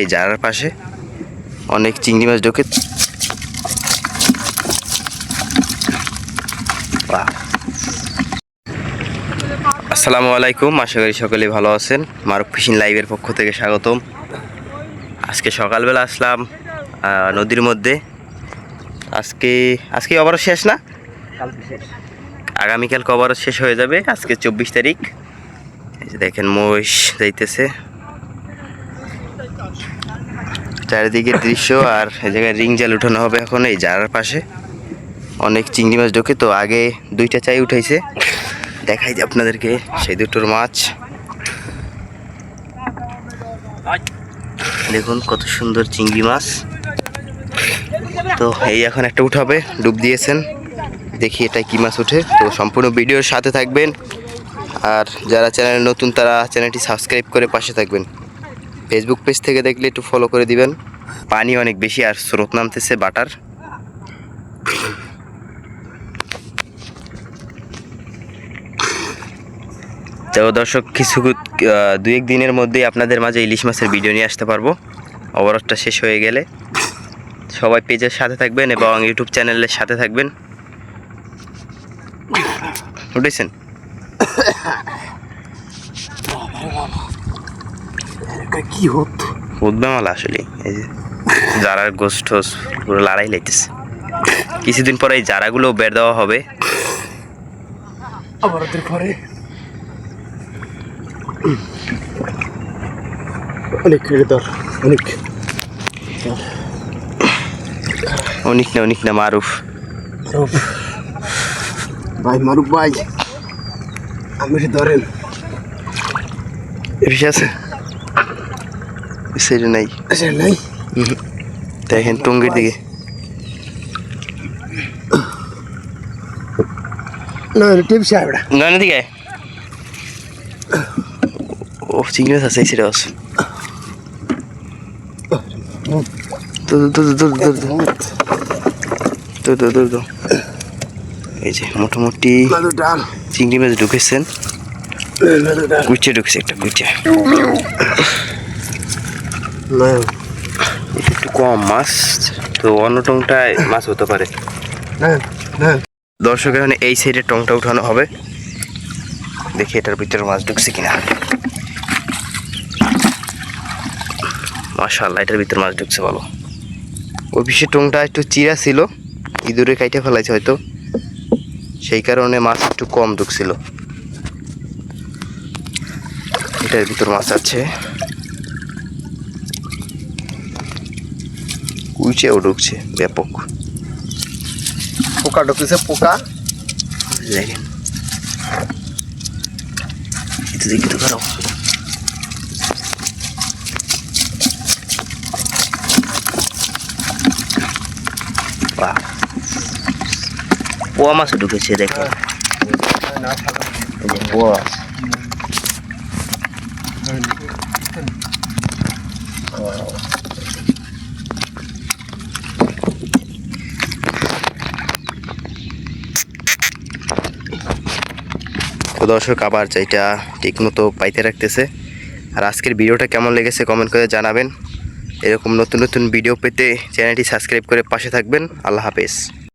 এই জারার পাশে অনেক চিংড়ি মাছ ঢোকে। আসসালামু আলাইকুম আশা করি সকলে ভালো আছেন। মারুফ ফিশিং লাইভের পক্ষ থেকে স্বাগতম। আজকে সকালবেলা আসলাম নদীর মধ্যে। আজকে আজকে আবারও শেষ না? আগামীকাল কবারও শেষ হয়ে যাবে। আজকে চব্বিশ তারিখ। দেখেন মহিষ যাইতেছে। চারিদিকের দৃশ্য আর এই জায়গায় রিং জাল উঠানো হবে এখন এই জারার পাশে। অনেক চিংড়ি মাছ ঢোকে, তো আগে দুইটা চাই উঠাইছে। দেখাই যে আপনাদেরকে সেই দুটোর মাছ। দেখুন কত সুন্দর চিংড়ি মাছ। তো এই এখন একটা উঠাবে, ডুব দিয়েছেন। দেখি এটা কি মাছ ওঠে তো সম্পূর্ণ ভিডিওর সাথে থাকবেন। আর যারা চ্যানেল নতুন, তারা চ্যানেলটি সাবস্ক্রাইব করে পাশে থাকবেন। ফেসবুক পেজ থেকে দেখলে একটু ফলো করে দিবেন। পানি অনেক বেশি আর স্রোত নামতেছে বাটার। তো দর্শক, কিছু দু এক দিনের মধ্যেই আপনাদের মাঝে ইলিশ মাছের ভিডিও নিয়ে আসতে পারব। ওভারঅলটা শেষ হয়ে গেলে। সবাই পেজের সাথে থাকবেন এবং ইউটিউব চ্যানেলের সাথে থাকবেন। উঠেছেন? কি হতো? উঠবে মালা আসলে এই যে জারার গোষ্ঠ পুরো লড়াই লাইতেছে কিছুদিন পরে এই জারাগুলো বের দেওয়া হবে। আবার ওদের ঘরে। অনেক অনেক। অনিক না অনিক না মারুফ। ভাই মারুফ ভাই আমি ধরেন। আছে? সেটা নাই। নাই? দেখেন টঙ্গির দিকে। দিকে ও চিংড়ি মাছ আছে সেটা আছে তো তো তো তো তো এই যে মোটামুটি চিংড়ি মাছ ঢুকেছেন। ডাল। ঢুকেছে একটা কুইচে না একটু কম মাছ তো অন্য টংটায় মাছ হতে পারে। দর্শক এখন এই সাইডে টংটা উঠানো হবে। দেখি এটার ভিতরে মাছ ঢুকছে কিনা। মাশাল্লাহ এটার ভিতরে মাছ ঢুকছে ভালো। ওই পিসের টংটা একটু চিরা ছিল ইঁদুরে কাইটে ফেলাইছে হয়তো। সেই কারণে মাছ একটু কম ঢুকছিল। এটার ভিতর মাছ আছে। কুইচেও ঢুকছে ব্যাপক। পোকা ঢুকেছে পোকা। দেখেন। এটা দেখি তো খারাপ পোয়া মাছ ঢুকেছে দেখেন। পোয়া। মাছ। দর্শক আবার যেটা ঠিক মতো পাইতে রাখতেছে। আর আজকের ভিডিওটা কেমন লেগেছে কমেন্ট করে জানাবেন। এরকম নতুন নতুন ভিডিও পেতে চ্যানেলটি সাবস্ক্রাইব করে পাশে থাকবেন। আল্লাহ হাফেজ।